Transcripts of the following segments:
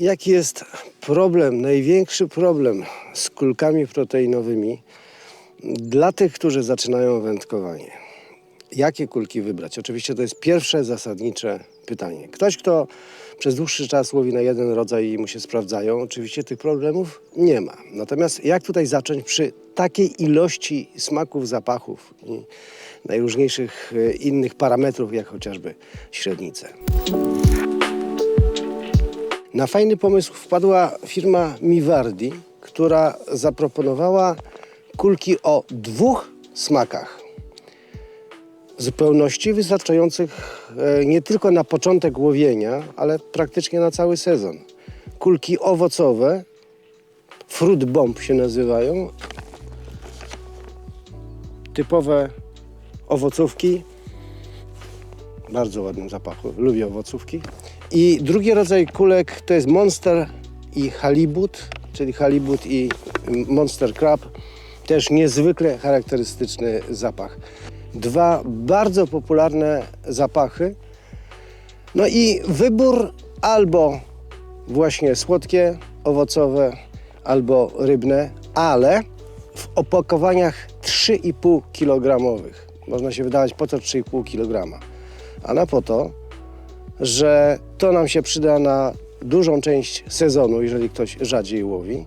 Jaki jest problem, największy problem z kulkami proteinowymi dla tych, którzy zaczynają wędkowanie? Jakie kulki wybrać? Oczywiście to jest pierwsze zasadnicze pytanie. Ktoś, kto przez dłuższy czas łowi na jeden rodzaj i mu się sprawdzają, oczywiście tych problemów nie ma. Natomiast jak tutaj zacząć przy takiej ilości smaków, zapachów i najróżniejszych e, innych parametrów, jak chociażby średnice? Na fajny pomysł wpadła firma Mivardi, która zaproponowała kulki o dwóch smakach. Zupełności wystarczających e, nie tylko na początek łowienia, ale praktycznie na cały sezon. Kulki owocowe, fruit bomb się nazywają. Typowe owocówki, bardzo ładnym zapachu. Lubię owocówki. I drugi rodzaj kulek to jest Monster i Halibut, czyli Halibut i Monster Crab. Też niezwykle charakterystyczny zapach. Dwa bardzo popularne zapachy. No i wybór albo właśnie słodkie, owocowe, albo rybne, ale w opakowaniach 3,5 kg. Można się wydawać po to 3,5 kg. Ale po to, że to nam się przyda na dużą część sezonu, jeżeli ktoś rzadziej łowi.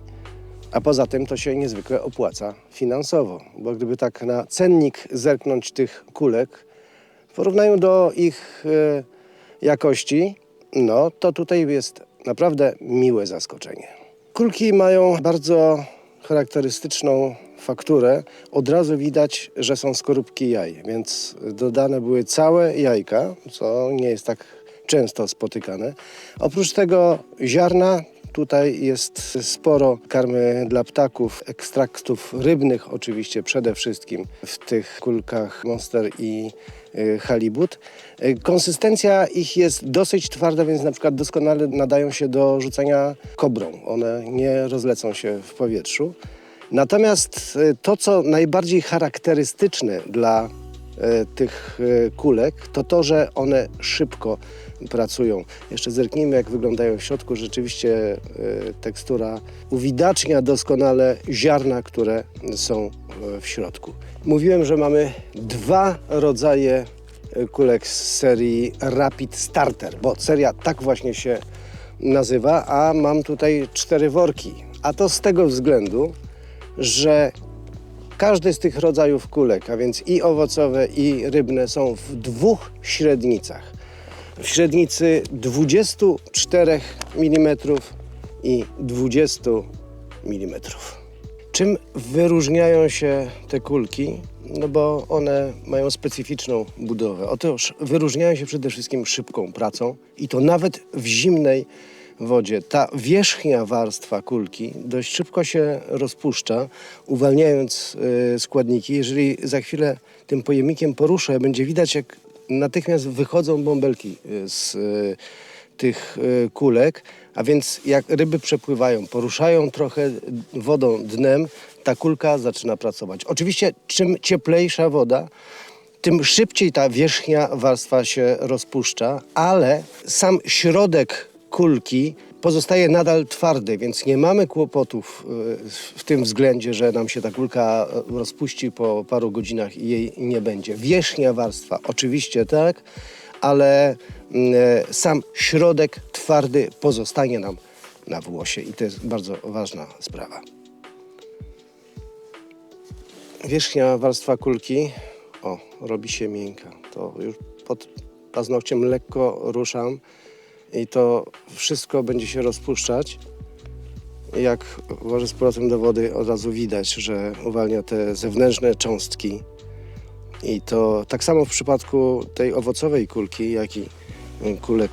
A poza tym to się niezwykle opłaca finansowo, bo gdyby tak na cennik zerknąć tych kulek w porównaniu do ich e, jakości, no to tutaj jest naprawdę miłe zaskoczenie. Kulki mają bardzo charakterystyczną fakturę. Od razu widać, że są skorupki jaj, więc dodane były całe jajka, co nie jest tak często spotykane. Oprócz tego ziarna, tutaj jest sporo karmy dla ptaków, ekstraktów rybnych oczywiście przede wszystkim w tych kulkach Monster i y, Halibut. Y, Konsystencja ich jest dosyć twarda, więc na przykład doskonale nadają się do rzucania kobrą. One nie rozlecą się w powietrzu. Natomiast y, to, co najbardziej charakterystyczne dla tych e, kulek, to to, że one szybko pracują. Jeszcze zerknijmy, jak wyglądają w środku. Rzeczywiście e, tekstura uwidacznia doskonale ziarna, które są e, w środku. Mówiłem, że mamy dwa rodzaje e, kulek z serii Rapid Starter, bo seria tak właśnie się nazywa, a mam tutaj cztery worki. A to z tego względu, że każdy z tych rodzajów kulek, a więc i owocowe, i rybne, są w dwóch średnicach. W średnicy 24 mm i 20 mm. Czym wyróżniają się te kulki? No bo one mają specyficzną budowę. Otóż wyróżniają się przede wszystkim szybką pracą i to nawet w zimnej wodzie. Ta wierzchnia warstwa kulki dość szybko się rozpuszcza, uwalniając y, składniki. Jeżeli za chwilę tym pojemnikiem poruszę, będzie widać jak natychmiast wychodzą bąbelki y, z y, tych kulek, a więc jak ryby przepływają, poruszają trochę wodą dnem, ta kulka zaczyna pracować. Oczywiście czym cieplejsza woda, tym szybciej ta wierzchnia warstwa się rozpuszcza, ale sam środek kulki pozostaje nadal twardy, więc nie mamy kłopotów y, w tym względzie, że nam się ta kulka y, rozpuści po paru godzinach i jej nie będzie. Wierzchnia warstwa oczywiście tak, ale mm, sam środek twardy pozostanie nam na włosie i to jest bardzo ważna sprawa. Wierzchnia warstwa kulki, o, robi się miękka. To już pod paznokciem lekko ruszam i to wszystko będzie się rozpuszczać. Jak włożę z powrotem do wody, od razu widać, że uwalnia te zewnętrzne cząstki. I to tak samo w przypadku tej owocowej kulki, jak i kulek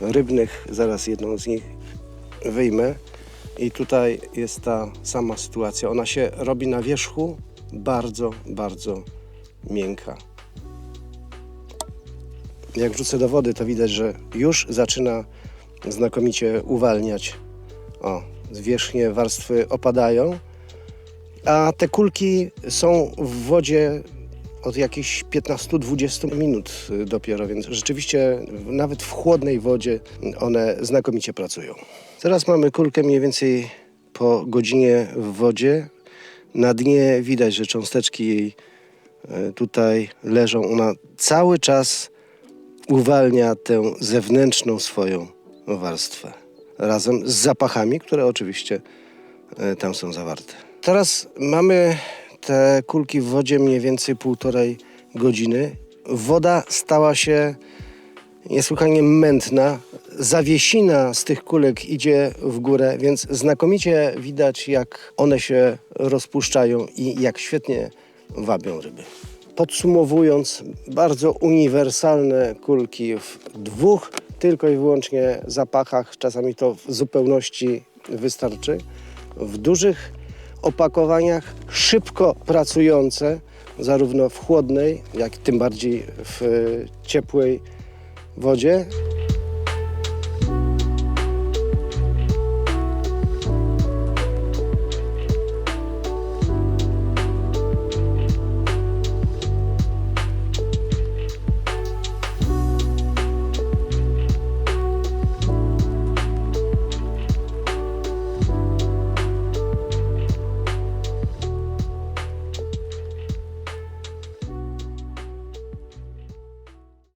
rybnych. Zaraz jedną z nich wyjmę. I tutaj jest ta sama sytuacja. Ona się robi na wierzchu bardzo, bardzo miękka. Jak wrzucę do wody, to widać, że już zaczyna znakomicie uwalniać. O, wierzchnie warstwy opadają, a te kulki są w wodzie od jakichś 15-20 minut dopiero, więc rzeczywiście nawet w chłodnej wodzie one znakomicie pracują. Teraz mamy kulkę mniej więcej po godzinie w wodzie. Na dnie widać, że cząsteczki jej e, tutaj leżą. Ona cały czas uwalnia tę zewnętrzną swoją warstwę. Razem z zapachami, które oczywiście e, tam są zawarte. Teraz mamy te kulki w wodzie mniej więcej półtorej godziny. Woda stała się niesłychanie mętna. Zawiesina z tych kulek idzie w górę, więc znakomicie widać, jak one się rozpuszczają i jak świetnie wabią ryby. Podsumowując, bardzo uniwersalne kulki w dwóch tylko i wyłącznie zapachach, czasami to w zupełności wystarczy. W dużych opakowaniach, szybko pracujące, zarówno w chłodnej, jak tym bardziej w ciepłej wodzie.